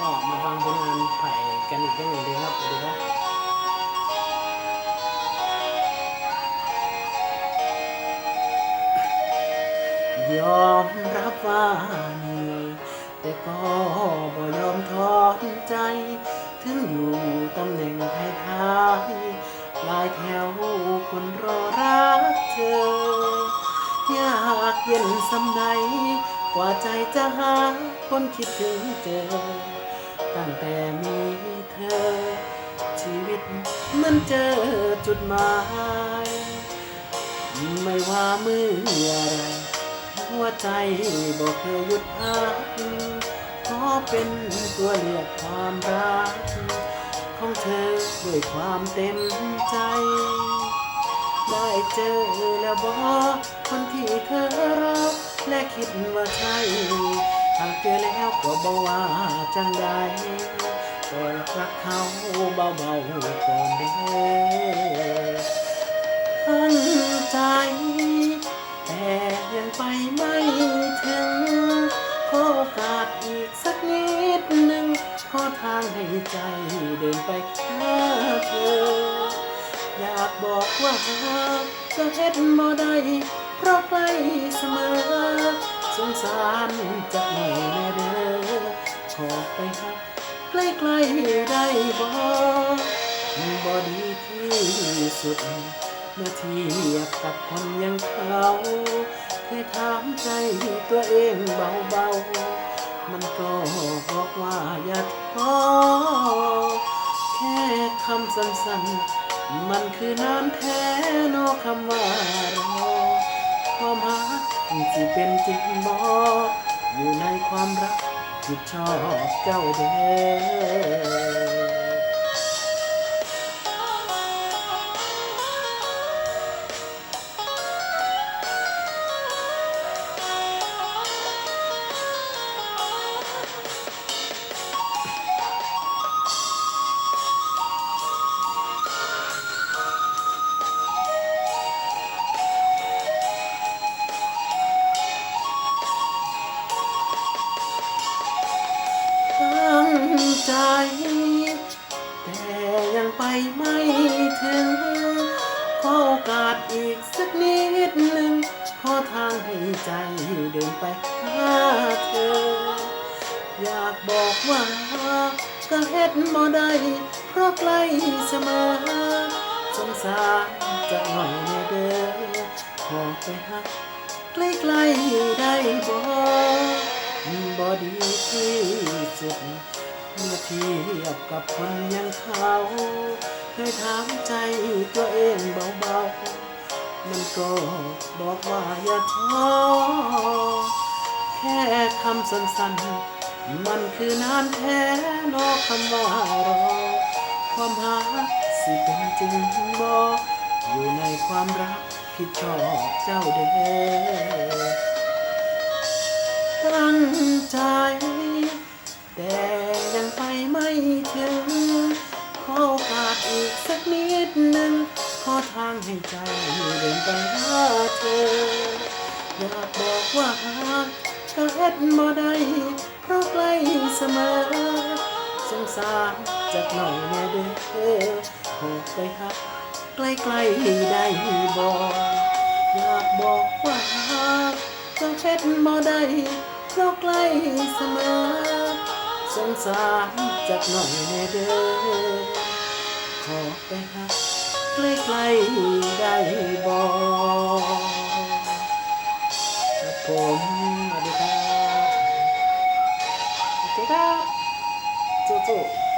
ก็มาฟังผลงานไผ่กันอีกครั้งหนึ่งดีครับดีครับยอมรับว่าเหนื่อยแต่ก็บ่ยอมท้อใจ ถึงอยู่ตำแหน่งท้ายๆลายแถวคนรอรักเธอ อยากเย็นสำใดกว่าใจจะหาคนคิดถึงเจอ ตั้งแต่มีเธอ ชีวิตมันเจอจุดหมาย ไม่ว่าเมื่อไรหัวใจบอกเคยหยุดพักขอเป็นตัวเลือกความรัก ของเธอด้วยความเต็มใจ ได้เจอแล้วบอกคนที่เธอรักและคิดว่าใช่ หากเจอแล้วก็บอกว่าจังใดก็รักเขาเบาๆก่อนเด้อตั้งใจ แต่ยังไปไม่ถึง ขอโอกาสอีกสักนิดหนึ่งขอทางให้ใจเดินไปหาเธอ อยากบอกว่าก็เฮ็ดบ่ได้เพราะใกล้เสมอ สงสารจะหน่อยแน่เด้อขอไปหักใกล้ๆได้บ่บ่ดีที่สุดเมื่อเทียบกับคนอยังเขาเคยถามใจตัวเองเบาๆ มันก็บอกว่าอย่าท้อแค่คำสั้นๆ มันคือนานแท้นอคำว่ารอความหัก ที่เป็นจริงบออยู่ในความรักที่ชอบเจ้าเด้อ ใจ แต่ยังไปไม่ถึง ขอโอกาสอีกสักนิดหนึ่ง ขอทางให้ใจเดินไปหาเธอ อยากบอกว่าก็เฮ็ดบ่ได้เพราะใกล้เสมอ สงสารจะหน่อยแน่เด้อขอไปหักใกล้ๆได้บ่บ่ดีที่สุด เมื่อเทียบกับคนอยังเขาเคยถามใจตัวเองเบาๆ มันก็บอกว่าอย่าท้อแค่คำสั้นๆ มันคือนานแท้นอกคำว่ารอ ความหาสิเป็นจริงบ่อยู่ในความรักที่ชอบเจ้าเด้อตั้งใจ เดินไปหาเธอ อยากบอกว่าก็เฮ็ดบ่ได้เพราะใกล้เสมอ สงสารจักหน่อยแน่เด้อขอไปหักใกล้ๆได้บ่อยากบอกว่าก็เฮ็ดบ่ได้เพราะใกล้เสมอ สงสารจักหน่อยแน่เด้อขอไปหัก ใกล้ๆได้บ่ครับผมสวัสดีครับโอเคครับสู้ๆ